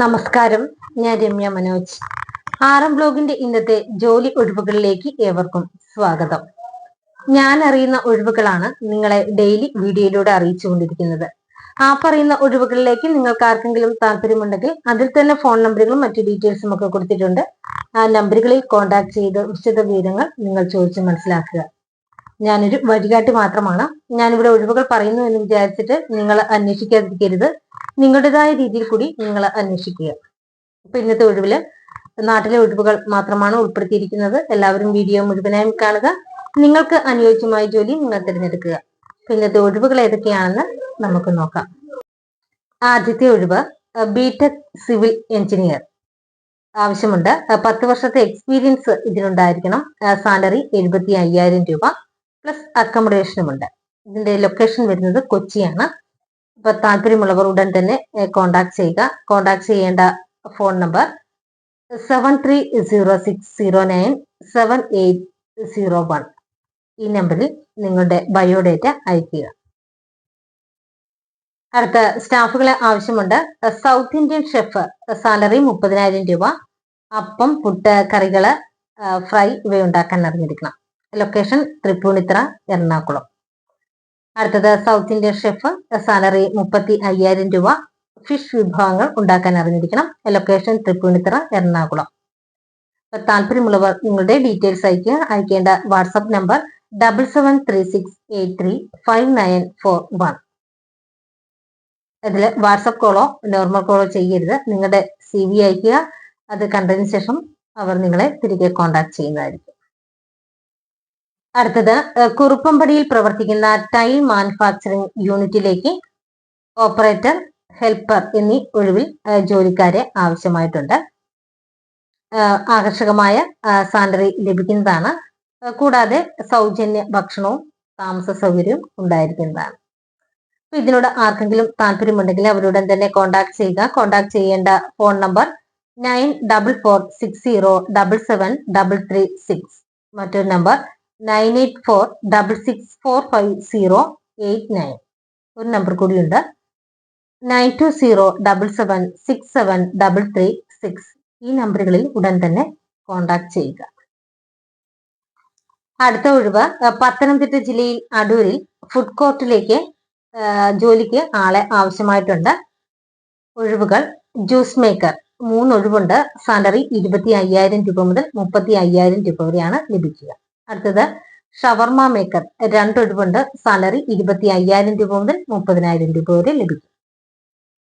നമസ്കാരം. ഞാൻ രമ്യ മനോജ്. ആറം ബ്ലോഗിന്റെ ഇന്നത്തെ ജോലി ഒഴിവുകളിലേക്ക് ഏവർക്കും സ്വാഗതം. ഞാൻ അറിയുന്ന ഒഴിവുകളാണ് നിങ്ങളെ ഡെയിലി വീഡിയോയിലൂടെ അറിയിച്ചുകൊണ്ടിരിക്കുന്നത് ആ പറയുന്ന ഒഴിവുകളിലേക്ക് നിങ്ങൾക്ക് ആർക്കെങ്കിലും താല്പര്യമുണ്ടെങ്കിൽ അതിൽ തന്നെ ഫോൺ നമ്പറുകളും മറ്റു ഡീറ്റെയിൽസും ഒക്കെ കൊടുത്തിട്ടുണ്ട്. ആ നമ്പറുകളിൽ കോൺടാക്ട് ചെയ്ത് വിശദ വിവരങ്ങൾ നിങ്ങൾ ചോദിച്ച് മനസ്സിലാക്കുക. ഞാനൊരു വഴികാട്ടി മാത്രമാണ്. ഞാനിവിടെ ഒഴിവുകൾ പറയുന്നു എന്ന് വിചാരിച്ചിട്ട് നിങ്ങൾ അന്വേഷിക്കാതിരിക്കരുത്. നിങ്ങളുടേതായ രീതിയിൽ കൂടി നിങ്ങൾ അന്വേഷിക്കുക. അപ്പൊ ഇന്നത്തെ ഒഴിവിൽ നാട്ടിലെ ഒഴിവുകൾ മാത്രമാണ് ഉൾപ്പെടുത്തിയിരിക്കുന്നത്. എല്ലാവരും വീഡിയോ മുഴുവനായും കാണുക. നിങ്ങൾക്ക് അനുയോജ്യമായ ജോലി നിങ്ങൾ തിരഞ്ഞെടുക്കുക. ഇന്നത്തെ ഒഴിവുകൾ ഏതൊക്കെയാണെന്ന് നമുക്ക് നോക്കാം. ആദ്യത്തെ ഒഴിവ് ബിടെക് സിവിൽ എഞ്ചിനീയർ. ആവശ്യമുണ്ട്. പത്ത് വർഷത്തെ എക്സ്പീരിയൻസ് ഇതിനുണ്ടായിരിക്കണം. സാലറി എഴുപത്തി അയ്യായിരം രൂപ. പ്ലസ് അക്കോമഡേഷനുമുണ്ട് ഇതിന്റെ ലൊക്കേഷൻ വരുന്നത് കൊച്ചിയാണ്. അപ്പൊ താല്പര്യമുള്ളവർ ഉടൻ തന്നെ കോണ്ടാക്ട് ചെയ്യുക. കോണ്ടാക്ട് ചെയ്യേണ്ട phone number seven three zero six zero nine seven eight zero one ഈ നമ്പറിൽ നിങ്ങളുടെ ബയോഡേറ്റ അയക്കുക അടുത്ത സ്റ്റാഫുകളെ ആവശ്യമുണ്ട്. സൗത്ത് ഇന്ത്യൻ ഷെഫ് സാലറി മുപ്പതിനായിരം രൂപ. അപ്പം പുട്ട് കറികൾ ഫ്രൈ ഇവയുണ്ടാക്കാൻ അറിഞ്ഞിരിക്കണം. ലൊക്കേഷൻ തൃപ്പൂണിത്തറ എറണാകുളം. അടുത്തത് സൗത്ത് ഇന്ത്യൻ ഷെഫ് സാലറി മുപ്പത്തി അയ്യായിരം രൂപ. ഫിഷ് വിഭവങ്ങൾ ഉണ്ടാക്കാൻ അറിഞ്ഞിരിക്കണം. ലൊക്കേഷൻ തൃപ്പൂണിത്തറ എറണാകുളം. താല്പര്യമുള്ളവർ നിങ്ങളുടെ ഡീറ്റെയിൽസ് അയക്കുക അയക്കേണ്ട WhatsApp number double seven three six eight three five nine four one ഇതിൽ വാട്സപ്പ് കോളോ നോർമൽ കോളോ ചെയ്യരുത്. നിങ്ങളുടെ സി വി അയക്കുക അത് കണ്ടതിന് ശേഷം അവർ നിങ്ങളെ തിരികെ കോണ്ടാക്ട് ചെയ്യുന്നതായിരിക്കും. അടുത്തത് കുറുപ്പമ്പടിയിൽ പ്രവർത്തിക്കുന്ന ടൈൽ മാനുഫാക്ചറിംഗ് യൂണിറ്റിലേക്ക് ഓപ്പറേറ്റർ ഹെൽപ്പർ എന്നീ ഒഴിവിൽ ജോലിക്കാരെ ആവശ്യമായിട്ടുണ്ട്. ആകർഷകമായ സാലറി ലഭിക്കുന്നതാണ്. കൂടാതെ സൗജന്യ ഭക്ഷണവും താമസ സൗകര്യവും ഉണ്ടായിരിക്കുന്നതാണ്. അപ്പൊ ഇതിനോട് ആർക്കെങ്കിലും താല്പര്യമുണ്ടെങ്കിൽ അവരുടൻ തന്നെ കോണ്ടാക്ട് ചെയ്യുക. കോണ്ടാക്ട് ചെയ്യേണ്ട phone number nine double four six zero double seven double three six. മറ്റൊരു number nine eight four double six four five zero eight nine. ഒരു നമ്പർ കൂടിയുണ്ട്. Nine two zero double seven six seven double three six. ഈ നമ്പറുകളിൽ ഉടൻ തന്നെ contact ചെയ്യുക. അടുത്ത ഒഴിവ് പത്തനംതിട്ട ജില്ലയിൽ അടൂരിൽ ഫുഡ് കോർട്ടിലേക്ക് ജോലിക്ക് ആളെ ആവശ്യമായിട്ടുണ്ട്. ഒഴിവുകൾ ജ്യൂസ് മേക്കർ മൂന്ന് ഒഴിവുണ്ട്. സാലറി ഇരുപത്തി അയ്യായിരം രൂപ മുതൽ മുപ്പത്തി അയ്യായിരം രൂപ വരെയാണ് ലഭിക്കുക. അടുത്തത് ഷവർമ മേക്കർ രണ്ടൊഴിവുണ്ട് സാലറി ഇരുപത്തി അയ്യായിരം രൂപ മുതൽ മുപ്പതിനായിരം രൂപ വരെ ലഭിക്കും.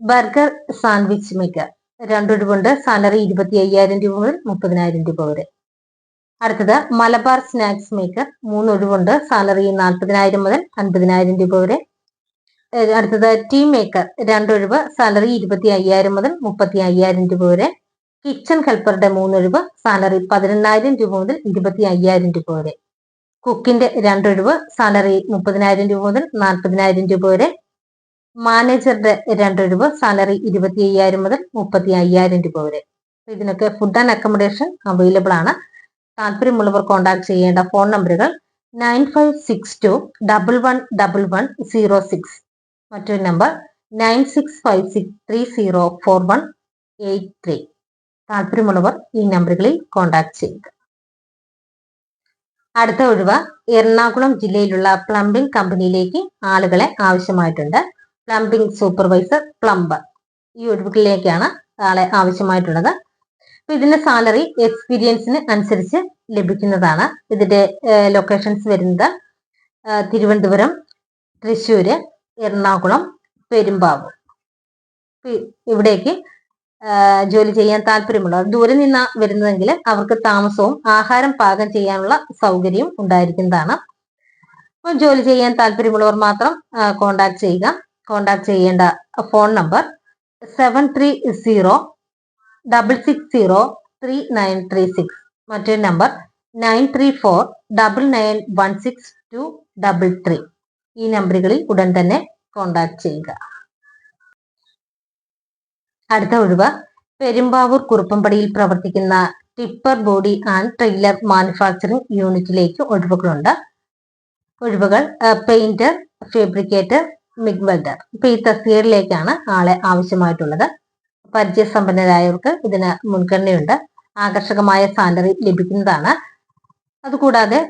ബർഗർ സാൻഡ്വിച്ച് മേക്കർ രണ്ടൊഴിവുണ്ട് സാലറി ഇരുപത്തി അയ്യായിരം രൂപ മുതൽ മുപ്പതിനായിരം രൂപ വരെ. അടുത്തത് മലബാർ സ്നാക്സ് മേക്കർ മൂന്നൊഴിവുണ്ട് സാലറി നാൽപ്പതിനായിരം മുതൽ അൻപതിനായിരം രൂപ വരെ. അടുത്തത് ടീ മേക്കർ രണ്ടൊഴിവ് സാലറി ഇരുപത്തി അയ്യായിരം മുതൽ മുപ്പത്തി അയ്യായിരം രൂപ വരെ. കിച്ചൺ ഹെൽപ്പറുടെ മൂന്നൊഴിവ് സാലറി പതിനെണ്ണായിരം രൂപ മുതൽ ഇരുപത്തി അയ്യായിരം രൂപ വരെ. കുക്കിന്റെ രണ്ടൊഴിവ് സാലറി മുപ്പതിനായിരം രൂപ മുതൽ നാൽപ്പതിനായിരം രൂപ വരെ. മാനേജറുടെ രണ്ടൊഴിവ് സാലറി ഇരുപത്തി അയ്യായിരം മുതൽ മുപ്പത്തി അയ്യായിരം രൂപ വരെ. ഇതിനൊക്കെ ഫുഡ് ആൻഡ് അക്കോമഡേഷൻ അവൈലബിൾ ആണ്. താല്പര്യമുള്ളവർ കോൺടാക്ട് ചെയ്യേണ്ട ഫോൺ നമ്പറുകൾ nine five six two double one double one zero six മറ്റൊരു number nine six five six three zero four one eight three താല്പര്യമുള്ളവർ ഈ നമ്പറുകളിൽ കോൺടാക്ട് ചെയ്യുക. അടുത്ത ഒഴിവ് എറണാകുളം ജില്ലയിലുള്ള പ്ലംബിംഗ് കമ്പനിയിലേക്ക് ആളുകളെ ആവശ്യമായിട്ടുണ്ട്. പ്ലംബിംഗ് സൂപ്പർവൈസർ പ്ലംബർ ഈ ഒഴിവുകളിലേക്കാണ് ആളെ ആവശ്യമായിട്ടുള്ളത്. അപ്പൊ ഇതിന്റെ സാലറി എക്സ്പീരിയൻസിന് അനുസരിച്ച് ലഭിക്കുന്നതാണ്. ഇതിന്റെ ലൊക്കേഷൻസ് വരുന്നത് തിരുവനന്തപുരം തൃശ്ശൂര് എറണാകുളം പെരുമ്പാവൂർ. ഇവിടേക്ക് ജോലി ചെയ്യാൻ താല്പര്യമുള്ളവർ ദൂരെ നിന്ന് വരുന്നതെങ്കിൽ അവർക്ക് താമസവും ആഹാരം പാകം ചെയ്യാനുള്ള സൗകര്യവും ഉണ്ടായിരിക്കുന്നതാണ്. അപ്പോൾ ജോലി ചെയ്യാൻ താല്പര്യമുള്ളവർ മാത്രം കോണ്ടാക്ട് ചെയ്യുക. കോണ്ടാക്ട് ചെയ്യേണ്ട phone number seven three zero double six zero three nine three six മറ്റൊരു number nine three four double nine one six two double three ഈ നമ്പറുകളിൽ ഉടൻ തന്നെ കോണ്ടാക്ട് ചെയ്യുക. അടുത്ത ഒഴിവ്. പെരുമ്പാവൂർ കുറുപ്പമ്പടിയിൽ പ്രവർത്തിക്കുന്ന tipper body and trailer manufacturing യൂണിറ്റിലേക്ക് ഒഴിവുകളുണ്ട്. ഒഴിവുകൾ പെയിന്റർ ഫാബ്രിക്കേറ്റർ മിഗ് വെൽഡർ. ഇപ്പൊ ഈ തസ്തികയിലേക്കാണ് ആളെ ആവശ്യമായിട്ടുള്ളത്. പരിചയസമ്പന്നരായവർക്ക് ഇതിന് മുൻഗണനയുണ്ട്. ആകർഷകമായ സാലറി ലഭിക്കുന്നതാണ്. അതുകൂടാതെ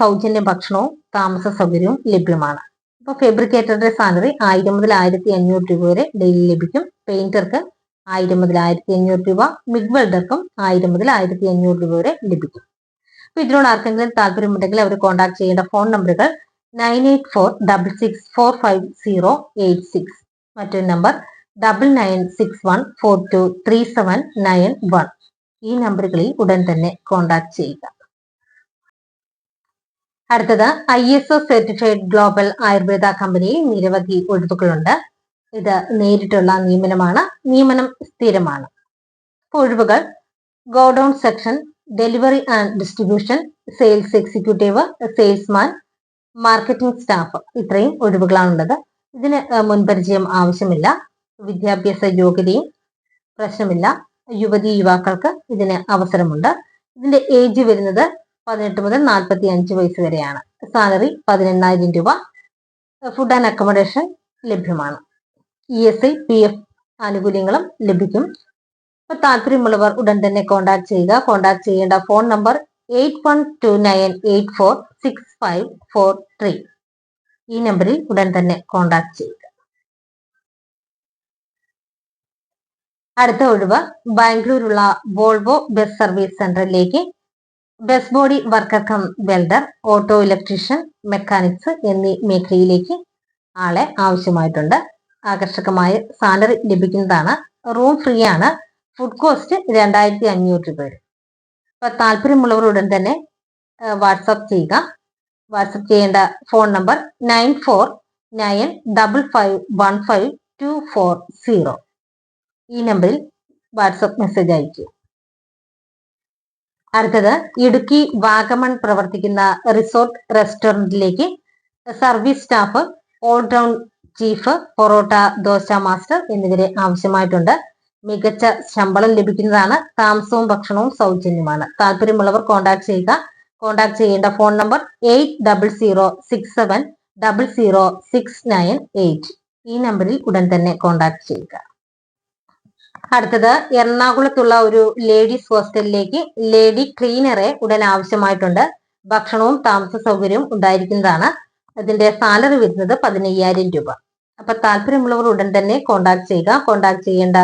സൗജന്യ ഭക്ഷണവും താമസ സൗകര്യവും ലഭ്യമാണ്. ഇപ്പൊ ഫെബ്രിക്കേറ്ററുടെ സാലറി ആയിരം മുതൽ ആയിരത്തി അഞ്ഞൂറ് രൂപ വരെ ഡെയിലി ലഭിക്കും. പെയിന്റർക്ക് ആയിരം മുതൽ ആയിരത്തി അഞ്ഞൂറ് രൂപ മിഡ് വെൽഡർക്കും ആയിരം മുതൽ ആയിരത്തി അഞ്ഞൂറ് രൂപ വരെ ലഭിക്കും. അപ്പൊ ഇതിനോട് ആർക്കെങ്കിലും താല്പര്യമുണ്ടെങ്കിൽ അവർ കോൺടാക്ട് ചെയ്യേണ്ട ഫോൺ നമ്പറുകൾ nine eight four double six four five zero eight six മറ്റൊരു number double nine six one four two three seven nine one ഈ നമ്പറുകളിൽ ഉടൻ തന്നെ കോൺടാക്ട് ചെയ്യുക. അടുത്തത് I S O certified global Ayurveda കമ്പനിയിൽ നിരവധി ഒഴിവുകളുണ്ട് ഇത് നേരിട്ടുള്ള നിയമനമാണ്. നിയമനം സ്ഥിരമാണ്. ഒഴിവുകൾ. Godown section delivery and distribution sales executive salesman marketing staff ഇത്രയും ഒഴിവുകളാണുള്ളത്. ഇതിന് മുൻപരിചയം ആവശ്യമില്ല. വിദ്യാഭ്യാസ യോഗ്യതയും പ്രശ്നമില്ല. യുവതി യുവാക്കൾക്ക് ഇതിന് അവസരമുണ്ട്. ഇതിന്റെ ഏജ് വരുന്നത് പതിനെട്ട് മുതൽ നാൽപ്പത്തി അഞ്ച് വയസ്സ് വരെയാണ്. സാലറി പതിനെണ്ണായിരം രൂപ. ഫുഡ് ആൻഡ് അക്കോമഡേഷൻ ലഭ്യമാണ്. E S I P F ആനുകൂല്യങ്ങളും ലഭിക്കും. അപ്പൊ താല്പര്യമുള്ളവർ ഉടൻ തന്നെ കോൺടാക്ട് ചെയ്യുക. കോൺടാക്ട് ചെയ്യേണ്ട phone number eight one two nine eight four six five four three ഈ നമ്പറിൽ ഉടൻ തന്നെ കോൺടാക്ട് ചെയ്യുക. അടുത്ത ഒഴിവ് ബാംഗ്ലൂരുള്ള വോൾവോ ബസ് സർവീസ് സെന്ററിലേക്ക് bus body worker cum welder auto electrician mechanics എന്നീ മേഖലയിലേക്ക് ആളെ ആവശ്യമായിട്ടുണ്ട്. ആകർഷകമായ സാലറി ലഭിക്കുന്നതാണ്. റൂം ഫ്രീ ആണ്. ഫുഡ് കോസ്റ്റ് രണ്ടായിരത്തി അഞ്ഞൂറ് രൂപ വരും. അപ്പൊ താല്പര്യമുള്ളവർ ഉടൻ തന്നെ വാട്സപ്പ് ചെയ്യുക. വാട്സപ്പ് ചെയ്യേണ്ട phone number nine four nine double five one five two four zero. ഈ നമ്പറിൽ വാട്സപ്പ് മെസ്സേജ് അയക്കുക അടുത്തത് ഇടുക്കി വാഗമൺ പ്രവർത്തിക്കുന്ന resort റെസ്റ്റോറന്റിലേക്ക് service staff all round chief parotta dosa master എന്നിവരെ ആവശ്യമായിട്ടുണ്ട്. മികച്ച ശമ്പളം ലഭിക്കുന്നതാണ് താമസവും ഭക്ഷണവും സൗജന്യമാണ്. താല്പര്യമുള്ളവർ കോൺടാക്ട് ചെയ്യുക. കോൺടാക്ട് ചെയ്യേണ്ട phone number eight double zero six seven double zero six nine eight ഈ നമ്പറിൽ ഉടൻ തന്നെ കോൺടാക്ട് ചെയ്യുക. അടുത്തത് എറണാകുളത്തുള്ള ഒരു ലേഡീസ് ഹോസ്റ്റലിലേക്ക് ലേഡി ക്ലീനറെ ഉടൻ ആവശ്യമായിട്ടുണ്ട്. ഭക്ഷണവും താമസ സൗകര്യവും ഉണ്ടായിരിക്കുന്നതാണ്. അതിന്റെ സാലറി വരുന്നത് പതിനയ്യായിരം രൂപ. അപ്പൊ താല്പര്യമുള്ളവർ ഉടൻ തന്നെ കോൺടാക്ട് ചെയ്യുക. കോൺടാക്ട് ചെയ്യേണ്ട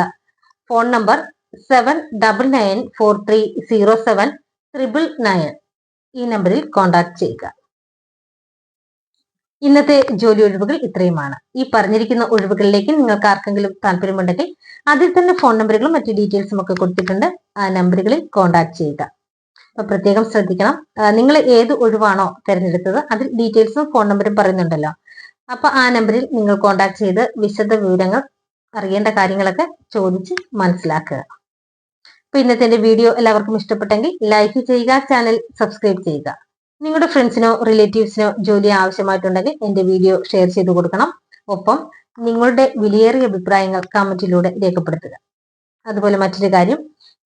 phone number seven double nine four three zero seven triple nine ഈ നമ്പറിൽ കോൺടാക്ട് ചെയ്യുക. ഇന്നത്തെ ജോലി ഒഴിവുകൾ ഇത്രയുമാണ്. ഈ പറഞ്ഞിരിക്കുന്ന ഒഴിവുകളിലേക്ക് നിങ്ങൾക്ക് ആർക്കെങ്കിലും താല്പര്യമുണ്ടെങ്കിൽ അതിൽ തന്നെ ഫോൺ നമ്പറുകളും മറ്റു ഡീറ്റെയിൽസും ഒക്കെ കൊടുത്തിട്ടുണ്ട്. ആ നമ്പറുകളിൽ കോൺടാക്ട് ചെയ്യുക. പ്രത്യേകം ശ്രദ്ധിക്കണം. നിങ്ങൾ ഏത് ഒഴിവാണോ തിരഞ്ഞെടുത്തത് അതിൽ ഡീറ്റെയിൽസും ഫോൺ നമ്പറും പറയുന്നുണ്ടല്ലോ. അപ്പൊ ആ നമ്പറിൽ നിങ്ങൾ കോൺടാക്ട് ചെയ്ത് വിശദ വിവരങ്ങൾ അറിയേണ്ട കാര്യങ്ങളൊക്കെ ചോദിച്ച് മനസ്സിലാക്കുക. അപ്പൊ ഇന്നത്തെ വീഡിയോ എല്ലാവർക്കും ഇഷ്ടപ്പെട്ടെങ്കിൽ ലൈക്ക് ചെയ്യുക ചാനൽ സബ്സ്ക്രൈബ് ചെയ്യുക. നിങ്ങളുടെ ഫ്രണ്ട്സിനോ റിലേറ്റീവ്സിനോ ജോലി ആവശ്യമായിട്ടുണ്ടെങ്കിൽ എന്റെ വീഡിയോ ഷെയർ ചെയ്ത് കൊടുക്കണം. ഒപ്പം നിങ്ങളുടെ വിലയേറിയ അഭിപ്രായങ്ങൾ കമന്റിലൂടെ രേഖപ്പെടുത്തുക. അതുപോലെ മറ്റൊരു കാര്യം